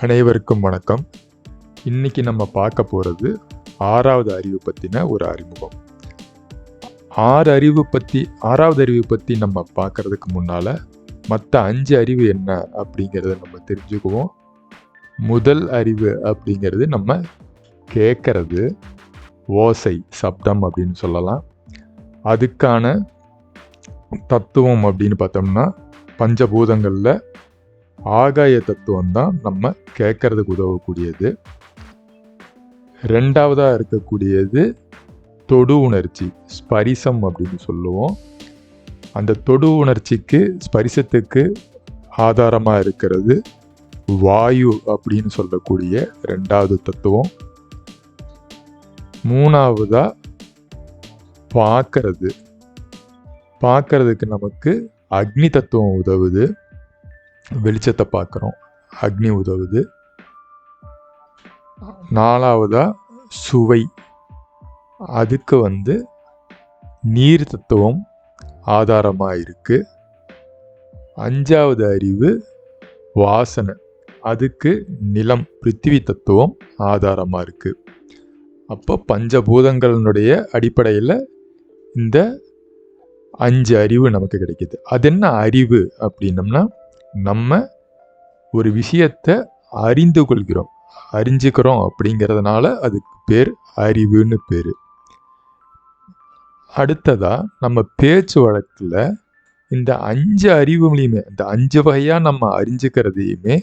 அனைவருக்கும் வணக்கம். இன்னைக்கு நம்ம பார்க்க போகிறது ஆறாவது அறிவு பற்றின ஒரு அறிமுகம். ஆறு அறிவு பற்றி ஆறாவது அறிவு பற்றி நம்ம பார்க்கறதுக்கு முன்னால் மற்ற அஞ்சு அறிவு என்ன அப்படிங்கிறத நம்ம தெரிஞ்சுக்குவோம். முதல் அறிவு அப்படிங்கிறது நம்ம கேட்கறது ஓசை சப்தம் அப்படின்னு சொல்லலாம். அதுக்கான தத்துவம் அப்படின்னு பார்த்தோம்னா பஞ்சபூதங்களில் ஆகாய தத்துவம் தான் நம்ம கேட்கறதுக்கு உதவக்கூடியது. ரெண்டாவதாக இருக்கக்கூடியது தொடு உணர்ச்சி ஸ்பரிசம் அப்படின்னு சொல்லுவோம். அந்த தொடு உணர்ச்சிக்கு ஸ்பரிசத்துக்கு ஆதாரமாக இருக்கிறது வாயு அப்படின்னு சொல்லக்கூடிய ரெண்டாவது தத்துவம். மூணாவதாக பார்க்கறது. பார்க்கறதுக்கு நமக்கு அக்னி தத்துவம் உதவுது. வெளிச்சத்தை பார்க்குறோம். அக்னி உதவுது. நாலாவதா சுவை. அதுக்கு வந்து நீர் தத்துவம் ஆதாரமாக இருக்கு அஞ்சாவது அறிவு வாசனை. அதுக்கு நிலம் பிருத்திவி தத்துவம் ஆதாரமாக இருக்கு அப்போ பஞ்சபூதங்களினுடைய அடிப்படையில் இந்த அஞ்சு அறிவு நமக்கு கிடைக்குது. அது என்ன அறிவு அப்படின்னம்னா நம்ம ஒரு விஷயத்தை அறிந்து கொள்கிறோம். அறிஞ்சுக்கிறோம் அப்படிங்கிறதுனால அதுக்கு பேர் அறிவுன்னு பேர். அடுத்ததாக நம்ம பேச்சு வழக்கில் இந்த அஞ்சு அறிவுகளையுமே இந்த அஞ்சு வகையாக நம்ம அறிஞ்சுக்கிறதையுமே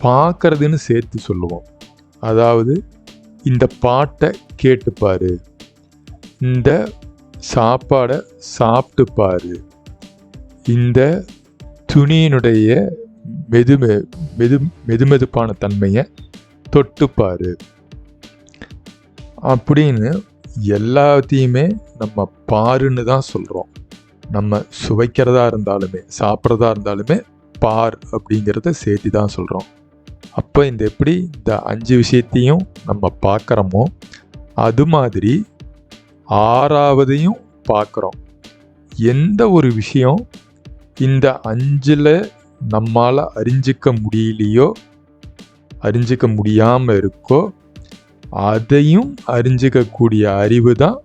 பார்க்கறதுன்னு சேர்த்து சொல்லுவோம். அதாவது இந்த பாட்டை கேட்டுப்பாரு. இந்த சாப்பாடை சாப்பிட்டு பாரு இந்த துணியினுடைய மெது மெது மெதுமெதுப்பான தன்மையை தொட்டுப்பார். அப்படின்னு எல்லாத்தையுமே நம்ம பாருன்னு தான் சொல்கிறோம் நம்ம சுவைக்கிறதா இருந்தாலுமே சாப்பிட்றதா இருந்தாலுமே பார் அப்படிங்கிறத சேர்த்து தான் சொல்கிறோம் அப்போ இந்த எப்படி இந்த அஞ்சு விஷயத்தையும் நம்ம பார்க்குறோமோ அது மாதிரி ஆறாவதையும் பார்க்குறோம். எந்த ஒரு விஷயம் இந்த அஞ்சில் நம்மால் அறிஞ்சிக்க முடியலையோ அறிஞ்சிக்க முடியாமல் இருக்கோ அதையும் அறிஞ்சிக்கக்கூடிய அறிவு தான்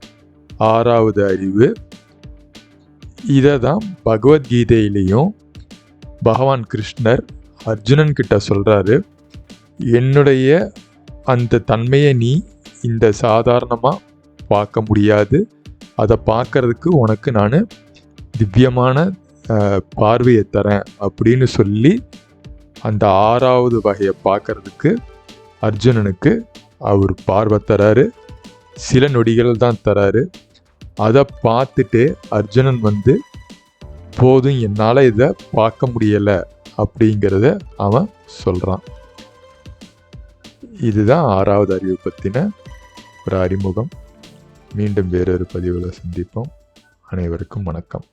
ஆறாவது அறிவு. இதை தான் பகவத்கீதையிலையும் பகவான் கிருஷ்ணர் அர்ஜுனன் கிட்ட சொல்கிறாரு என்னுடைய அந்த தன்மையை நீ இந்த சாதாரணமாக பார்க்க முடியாது. அதை பார்க்கறதுக்கு உனக்கு நான் திவ்யமான பார்வையை தரேன் அப்படின்னு சொல்லி அந்த ஆறாவது வகையை பார்க்கறதுக்கு அர்ஜுனனுக்கு அவர் பார்வை தராரு. சில நொடிகள் தான் தராரு. அதை பார்த்துட்டு அர்ஜுனன் வந்து போதும் என்னால் இதை பார்க்க முடியலை அப்படிங்கிறத அவன் சொல்கிறான் இதுதான் ஆறாவது அறிவு பற்றின ஒரு அறிமுகம். மீண்டும் வேறொரு பதிவில் சந்திப்போம். அனைவருக்கும் வணக்கம்.